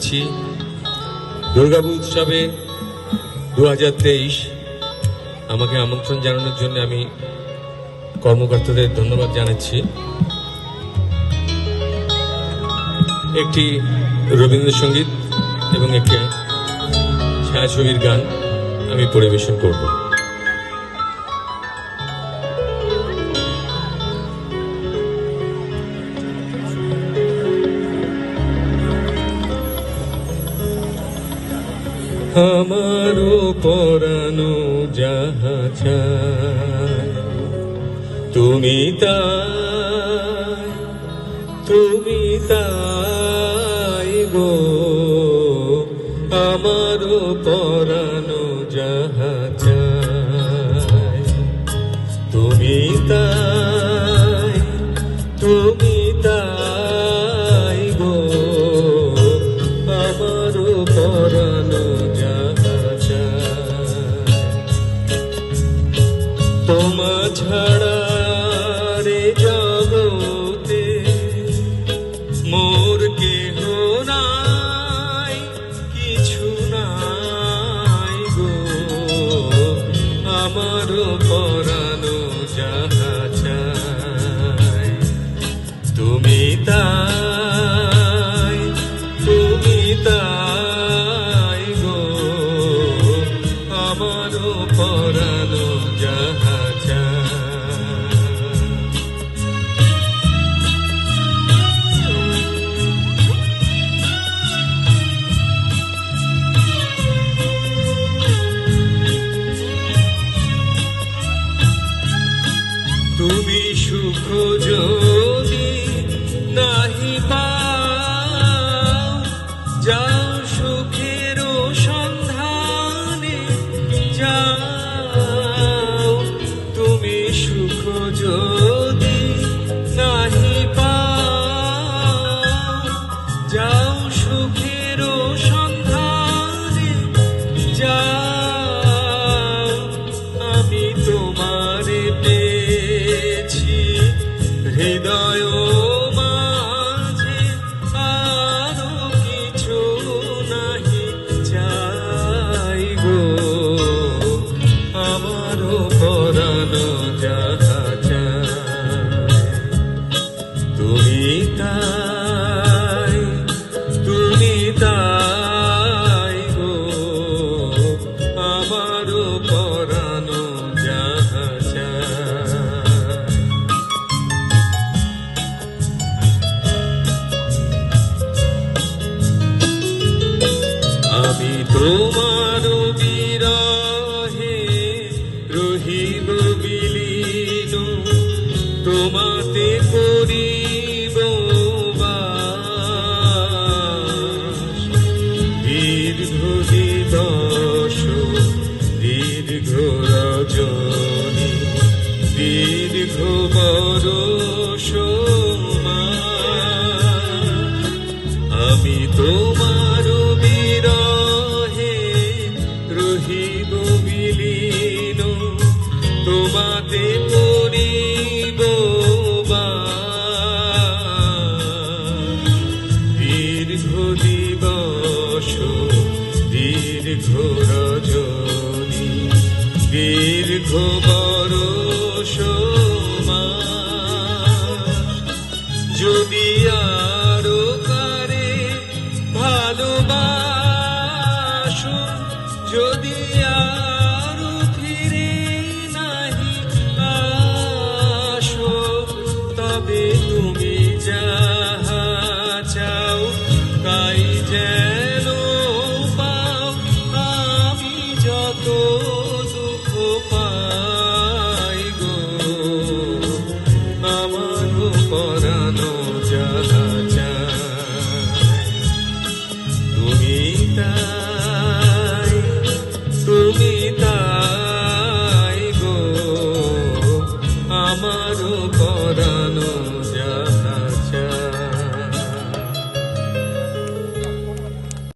করছি। দুর্গাপূর উৎসবে দু হাজার তেইশ আমাকে আমন্ত্রণ জানানোর জন্য আমি কর্মকর্তাদের ধন্যবাদ জানাচ্ছি। একটি রবীন্দ্রসঙ্গীত এবং একটি ছায়াছবির গান আমি পরিবেশন করব। আমারও পরানো যাহা তুমি তা তুমি তাই গো। আমারও আমার পরানো যাহা চাই। তুমি তাই তুমি তাই তুমি গো আমারও পরানো যাহা চায় আমি তোমার দীর্ঘ দিবস দীর্ঘ রজনী দীর্ঘ বরষ আমি তোমার দীর্ঘ রজনী দীর্ঘ বরষ। যদি আরও কারে ভালোবাসো যদি Oh.